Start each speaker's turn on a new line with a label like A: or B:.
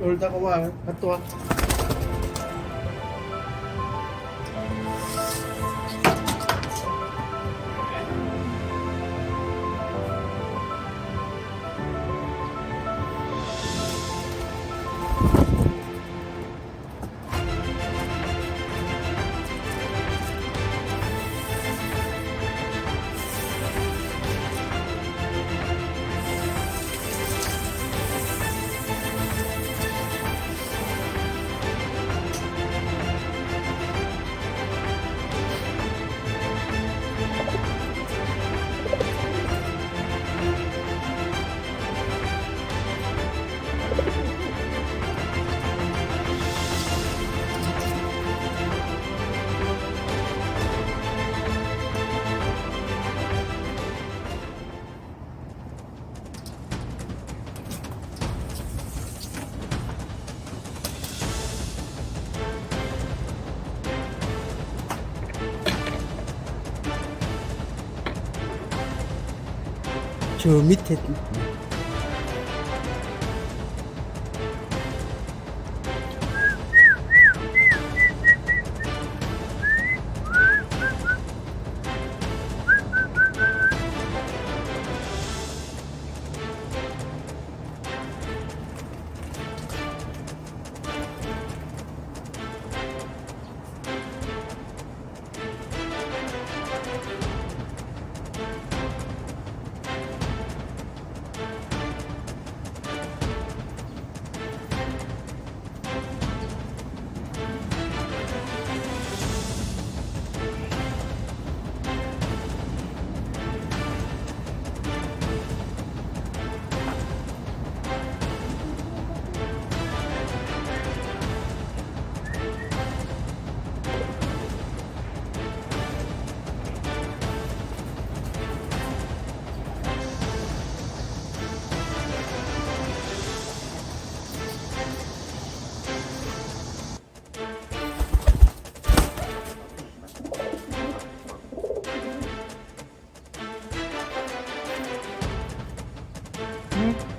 A: 놀다가 와. 갔다 와. Tövmit tetkik mi? Угу.